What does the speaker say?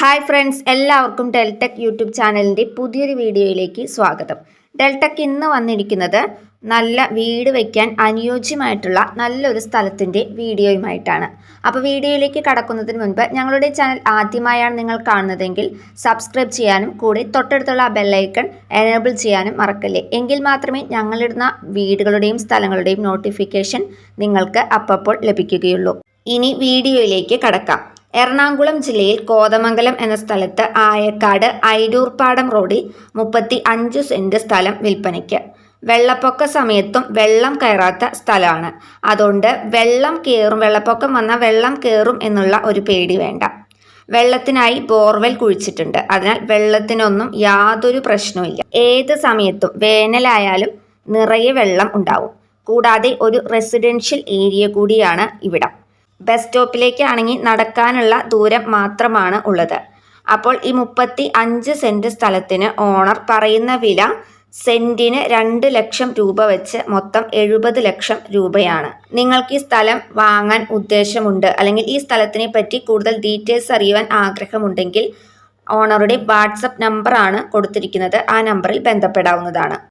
Hi friends എല്ലാവർക്കും Deltech YouTube ചാനലിന്റെ പുതിയൊരു വീഡിയോയിലേക്ക് സ്വാഗതം. ഡെൽടെക് ഇന്ന് വന്നിരിക്കുന്നത് നല്ല വീട് വയ്ക്കാൻ അനുയോജ്യമായിട്ടുള്ള നല്ലൊരു സ്ഥലത്തിന്റെ വീഡിയോയുമായിട്ടാണ്. അപ്പോൾ വീഡിയോയിലേക്ക് കടക്കുന്നതിന് മുൻപ് ഞങ്ങളുടെ ചാനൽ ആദ്യമായാണ് നിങ്ങൾ കാണുന്നതെങ്കിൽ സബ്സ്ക്രൈബ് ചെയ്യാനും കൂടി തൊട്ടടുത്തുള്ള ബെല്ലൈക്കൺ എനേബിൾ ചെയ്യാനും മറക്കല്ലേ. എങ്കിൽ മാത്രമേ ഞങ്ങളിടുന്ന വീടുകളുടെയും സ്ഥലങ്ങളുടെയും നോട്ടിഫിക്കേഷൻ നിങ്ങൾക്ക് അപ്പോൾ ലഭിക്കുകയുള്ളൂ. ഇനി വീഡിയോയിലേക്ക് കടക്കാം. എറണാകുളം ജില്ലയിൽ കോതമംഗലം എന്ന സ്ഥലത്ത് ആയക്കാട് ഐരൂർപാടം റോഡിൽ മുപ്പത്തി അഞ്ച് സെന്റ് സ്ഥലം വിൽപ്പനയ്ക്ക്. വെള്ളപ്പൊക്ക സമയത്തും വെള്ളം കയറാത്ത സ്ഥലമാണ്. അതുകൊണ്ട് വെള്ളം കയറും വെള്ളപ്പൊക്കം വന്നാൽ വെള്ളം കയറും എന്നുള്ള ഒരു പേടി വേണ്ട. വെള്ളത്തിനായി ബോർവെൽ കുഴിച്ചിട്ടുണ്ട്. അതിനാൽ വെള്ളത്തിനൊന്നും യാതൊരു പ്രശ്നവുമില്ല ഏത് സമയത്തും വേനലായാലും നിറയെ വെള്ളം ഉണ്ടാവും. കൂടാതെ ഒരു റെസിഡൻഷ്യൽ ഏരിയ കൂടിയാണ് ഇവിടം. ബസ് സ്റ്റോപ്പിലേക്കാണെങ്കിൽ നടക്കാനുള്ള ദൂരം മാത്രമാണ് ഉള്ളത്. അപ്പോൾ ഈ മുപ്പത്തി അഞ്ച് സെന്റ് സ്ഥലത്തിന് ഓണർ പറയുന്ന വില സെന്റിന് രണ്ട് ലക്ഷം രൂപ വെച്ച് മൊത്തം എഴുപത് ലക്ഷം രൂപയാണ്. നിങ്ങൾക്ക് ഈ സ്ഥലം വാങ്ങാൻ ഉദ്ദേശമുണ്ട്. അല്ലെങ്കിൽ ഈ സ്ഥലത്തിനെ പറ്റി കൂടുതൽ ഡീറ്റെയിൽസ് അറിയുവാൻ ആഗ്രഹമുണ്ടെങ്കിൽ ഓണറുടെ വാട്സപ്പ് നമ്പറാണ് കൊടുത്തിരിക്കുന്നത്. ആ നമ്പറിൽ ബന്ധപ്പെടാവുന്നതാണ്.